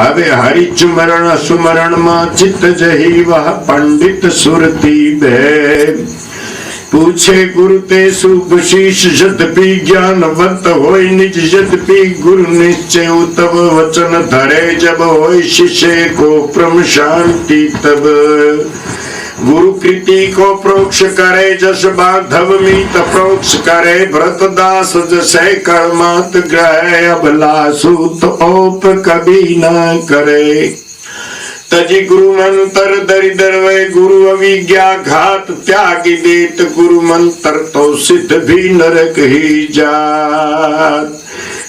હવે હરિચુમરણ સુમરણમાં ચિત્ત જહી વહ પંડિત સુરતી બે. પૂછે ગુરુ તે શુભ શીશ જતપી જ્ઞાનવંત હોય નિજ જતપી ગુરુ નિશ્ચય તબ વચન ધરે જબ હોય શિષે કો પ્રમ શાંતિ તબ. गुरु कृति को प्रोक्ष करे, जस बांधव मीत प्रोक्ष करे। भरत दास जसे कर्मात ग्रह अबलासु तो ओप कभी न करे। तजी गुरु मंत्र दरिदर वे गुरु अविज्ञा घात त्यागी देत गुरु मंत्र तो सिद्ध भी नरक ही जात।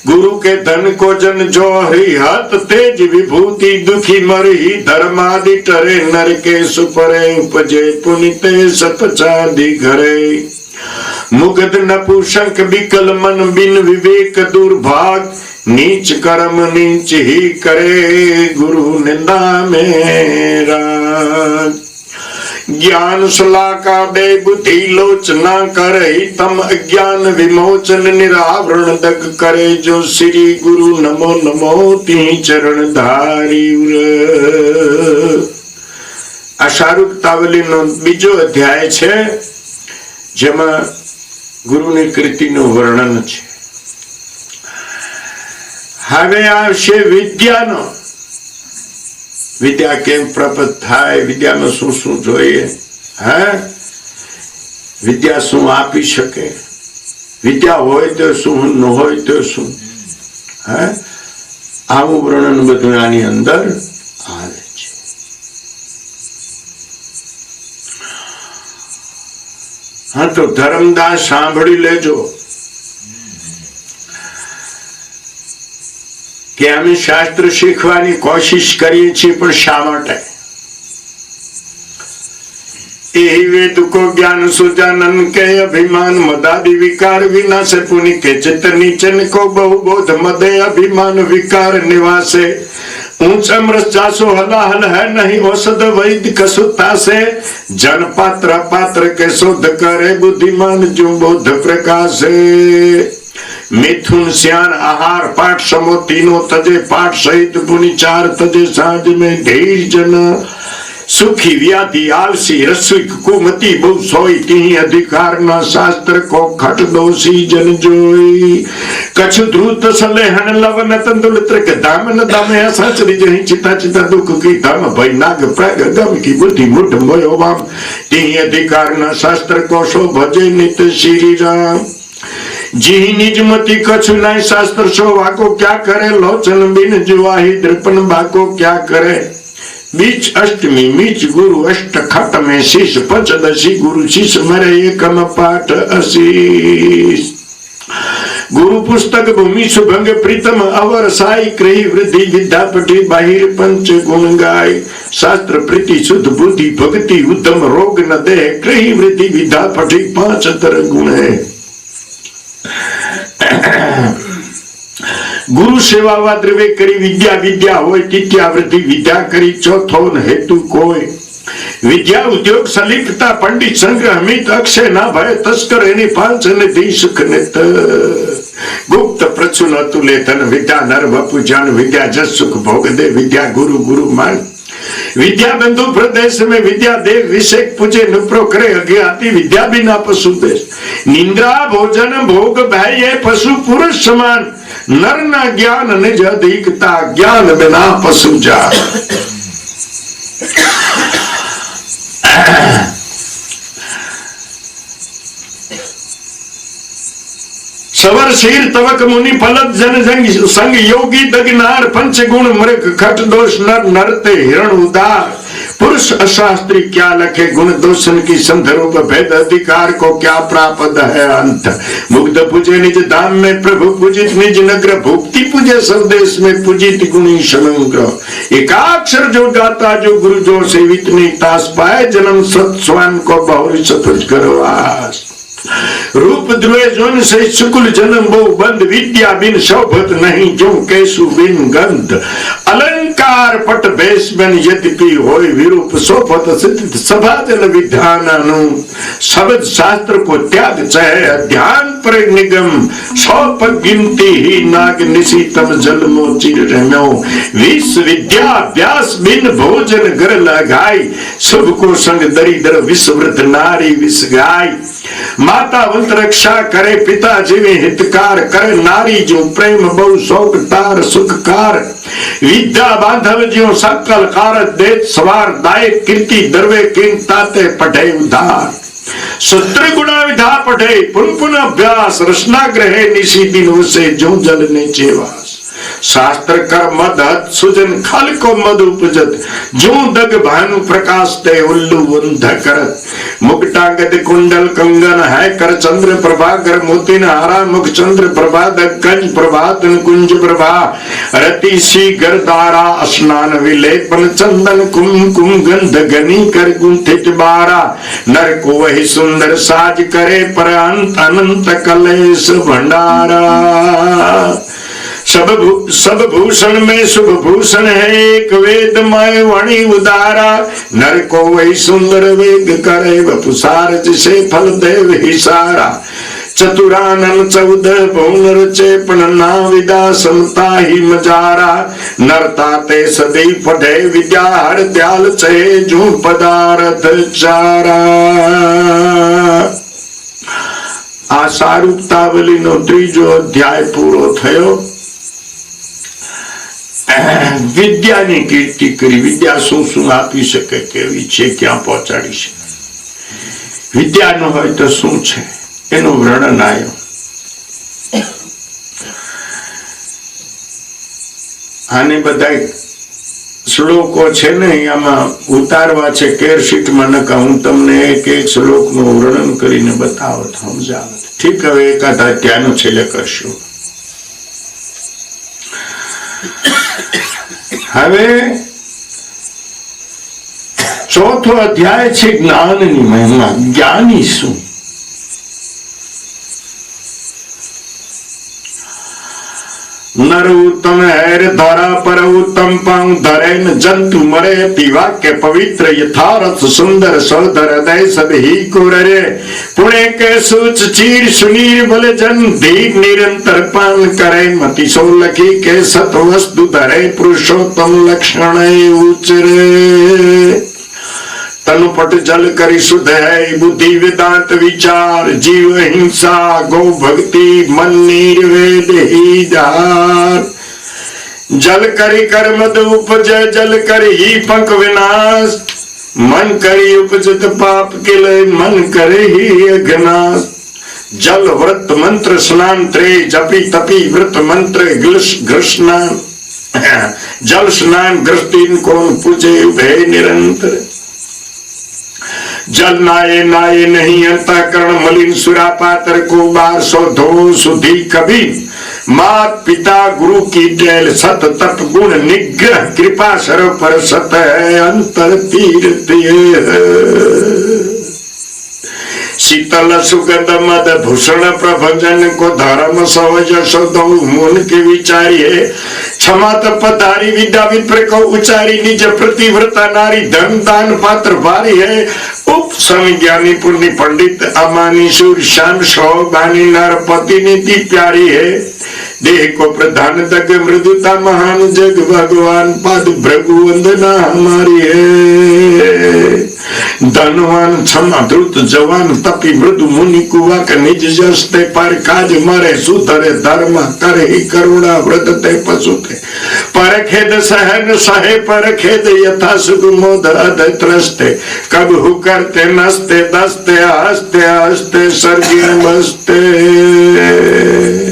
गुरु के धन को जन जो हरि हाथ तेज विभूति दुखी मरी, धर्मादि टरे नर के सुपरे उपजे पुनिते सतचादि घरे। मुगध नपुशंक विकल मन बिन विवेक दुर्भाग, नीच कर्म नीच ही करे गुरु निंदा मेरा। જ્ઞાન શલાકા બે બુદ્ધિ લોચના કરે તમ અજ્ઞાન વિમોચન નિરાવરણ દગ કરે જો શ્રી ગુરુ નમો નમો તી ચરણ ધારી આ શાહરૂખ તાવલીનો બીજો અધ્યાય છે જેમાં ગુરુની કૃતિનું વર્ણન છે હવે આવશે વિદ્યાનો વિદ્યા કેમ પ્રાપ્ત થાય? વિદ્યામાં શું શું જોઈએ? હે? વિદ્યા શું આપી શકે? વિદ્યા હોય તો શું, ન હોય તો શું? હે? આવું વર્ણન બધું આની અંદર આવે છે. હા, તો ધર્મદાસ સાંભળી લેજો. કે અમે શાસ્ત્ર શીખવાની કોશિશ કરીએ છીએ, પણ શા માટે? એહી વેદકો જ્ઞાન સુજાનન કે અભિમાન મદાદિ વિકાર વિનાશે કો બહુ બોધ મદે અભિમાન વિકાર નિવાસે. ઊંચમ્રસ ચાસો હલાહલ હે નહીં ઔષધ વૈદ કસુતા સે જન પાત્ર પાત્ર કે શોધ કરે બુદ્ધિમાન જો બોધ પ્રકાશે. मिथुन श्यान आहार पाठ समो तीनों तजे पाठ सहित पुनि चार तजे साँझ में धीर जन। सुखी व्याधि, आलसी रसिक कुमति बहु सोई ती अधिकार, न शास्त्र को खट दोषी जन जोई। कछु ध्रुत सलेहन, लवन, तंदुल, त्रिक, दामन, दामे, असचरी, जहि, चिता चिता, दुख की धम भय नाग, प्रग, गम की बुद्धि, मुठ, मोयो, वाम। ती अधिकार, न शास्त्र को शो भजे नित श्री राम। मति कछु नहीं शास्त्र सो वाको क्या करे? लोचन बिन जुआही दृपन बाको क्या करे? बीच अष्टमी, बीच गुरु अष्ट खट में शीश गुरु शीश मरे एकम पाठ अशीष। गुरु पुस्तक भूमि सुभंग प्रीतम, अवर साई क्रही वृद्धि विद्यापति, बाहिर पंच गुण गाय। शास्त्र प्रीति शुद्ध बुद्धि, भक्ति उत्तम, रोग न दे क्रही वृद्धि विद्यापति, पाँच तर गुण है। ગુરુ સેવા દ્રવે કરી, વિદ્યા વિદ્યા હોય તિથ્યાવૃત્તિ વિદ્યા કરી ચોથો હેતુ કોઈ. વિદ્યા ઉદ્યોગ સલિપ્તતા, પંડિત સંગ્રહ, મિત અક્ષય, ના ભય, તસ્કર, એની પાંચ અને ધી સુખ ને ગુપ્ત પ્રચુલ અતુલે ધન, વિદ્યા નર વપુ વિદ્યા જસ સુખ ભોગ દે, વિદ્યા ગુરુ ગુરુ માન विद्या बंधु प्रदेश में विद्या देव विषेक पूजे नुप्रो करे अज्ञाति विद्या बिना पशु देश निंद्रा भोजन भोग भय ये पशु पुरुष समान नर न ज्ञान निज अधिकता ज्ञान बिना पशु जा सवर शीर तवक मुनि फलत जन जंग संग योगी दगनार पंच गुण मृग खट दोष नर नरते हिरण उदार। पुरुष अशास्त्री क्या लखे गुण दोषन की संदर्भ भेद अधिकार को क्या प्राप्त है अंत? मुग्ध पूजे निज धाम में प्रभु पूजित निज नगर भुक्ति पूजे सब देश में पूजित गुणी समग्र एकाक्षर जो गाता जो गुरु जो सेवित नहीं तास पाए, जन्म सत स्वयं को बहु सतुज करवास रूप द्वेष जोन से शुक्ल जन्म बहु बंद विद्या बिन शोभत नहीं जो कैसु बिन गंध अलंकार पट कार्पट बेसबन यद्यपि होय विरूप सोपत सिद्ध सभा जन विधान अनु शब्द शास्त्र को त्याग चाहे ध्यान पर निगम सोप गिनती ही नाग निशी तम जल मोचिर रहनो विश्व विद्या व्यास बिन भोजन गर लगाई सबको संग दरिद्र विश्ववृत नारी विष गाय माता वंत रक्षा करे पिता जीवे हितकार, करे नारी जो प्रेम बहु शौक तार सुख कार। विद्या बांधव जो सकल कारत देत सवार कीर्ति दरवे ताते पढ़े उधार। सत्र गुणा विधा पठे पुन पुन अभ्यास, रचना ग्रहे निशी दिनों से जो जल ने चेवास शास्त्र कर मद हत सुजन खल को मद उपजत जो दग भानु प्रकाश ते उल्लू वंध करत। मुकुटांगद कुंडल कंगन है कर चंद्र प्रभाकर, मोतिन हारा मुख चंद्र प्रभा दग कंज प्रभातन कुंज प्रभा। रति सी गरदारा स्नान विलेपन चंदन कुमकुम गंध गनी कर गुंथित बारा। नर को वही सुंदर साज करे पर अंत अनंत कलेश भंडारा। सब भू, सब भूषण में शुभ भूषण है एक वेदमय वाणी उदारा नर को वही सुंदर वेग करे वपुसार जिसे फल देव ही सारा चतुरानन चौदह भुवन रचे पण ना विदा समता ही मजारा नरता ते सदी पढ़े विद्या हर दयाल चे जू पदार्थ चारा આ સારૂપતાવલીનો ત્રીજો અધ્યાય પૂરો થયો વિદ્યાની કીર્તિ કરી, વિદ્યા શું શું આપી શકે, કેવી છે, ક્યાં પહોંચાડી શકે? વિદ્યા ન હોય તો શું છે? એનું વર્ણન આવ્યું આને બધા શ્લોકો છે ને, આમાં ઉતારવા છે, કેર શીટમાં નકા, હું તમને એક એક શ્લોકનું વર્ણન કરીને બતાવત સમજાવત. ઠીક, હવે એકાદ અધ્યાયનું છેલ્લે કરશું. હવે ચોથો અધ્યાય છે જ્ઞાનની મહિમા. જ્ઞાની શું? नरुतम हैर धरा पर उत्तम पाऊ धरे न जंतु मरे, पीवा के पवित्र यथारथ सुंदर सौधर दय सब ही को रे पुणे के सूच चीर सुनीर भले जन, धीर निरंतर पान करे मति सो लखी के सत वस्तु धरे, पुरुषोत्तम लक्षण उचरे तलुपट जल कर शुद्ध है, बुद्धि वेदांत विचार, जीव हिंसा, गो भक्ति, मन निर्वेद ही धार जल कर कर्म तो उपज जल कर ही पंक विनाश। मन करी उपजत पाप के लय, मन करे ही अघनाश जल व्रत मंत्र स्नान त्रे जपी तपी व्रत मंत्र घृष्णा। जल स्नान गृष्टि कौन पूजे भय निरंतर। जल नाये नाये नहीं अंतकरण, मलिन सुरा पात्र को बार सो धो सुधी कभी मात पिता गुरु की डेल सत तप गुण निग्रह, कृपा सर पर सत है अंतर तीर्थ शीतल सुगंध मद भूषण प्रभंजन को धर्म सवज मुन के विचारिये क्षमा तपधारी विद्या विप्र को उचारी निज प्रतिव्रता नारी, धन दान पात्र भारी है। पुण्य पंडित अमानी सुर श्याम सौ बानी नरपति नीति प्यारी है। को प्रधान तक मृदुता महान जग भगवान, पद भृगु वंदना हमारी है। धनवान क्षमा द्रुत जवान, तपी मृदु मुनि कुवा के निज जस्ते पर काज मरे, सुधरे धर्म, करे ही करुणा व्रत ते पशु ते। पर खेद सहन, सहे पर खेद, यथा सुख मोद अध त्रस्ते। कब हु करते नस्ते, दस्ते हस्ते हस्ते सर्गिन बसते।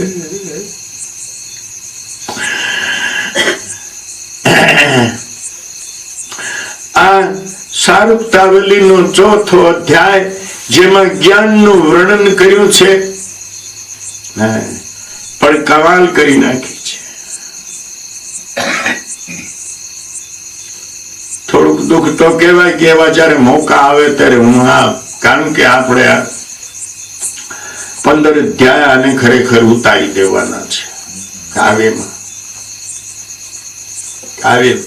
સારુક્તાવલીનો ચોથો અધ્યાય, જેમાં જ્ઞાનનું વર્ણન કર્યું છે. પણ કવાલ કરી નાખી છે. થોડુંક દુઃખ તો કહેવાય કે એવા જયારે મોકા આવે ત્યારે હું આ, કારણ કે આપણે આ પંદર અધ્યાય આને ખરેખર ઉતારી દેવાના છે. કાવ્યમાં. કાવ્ય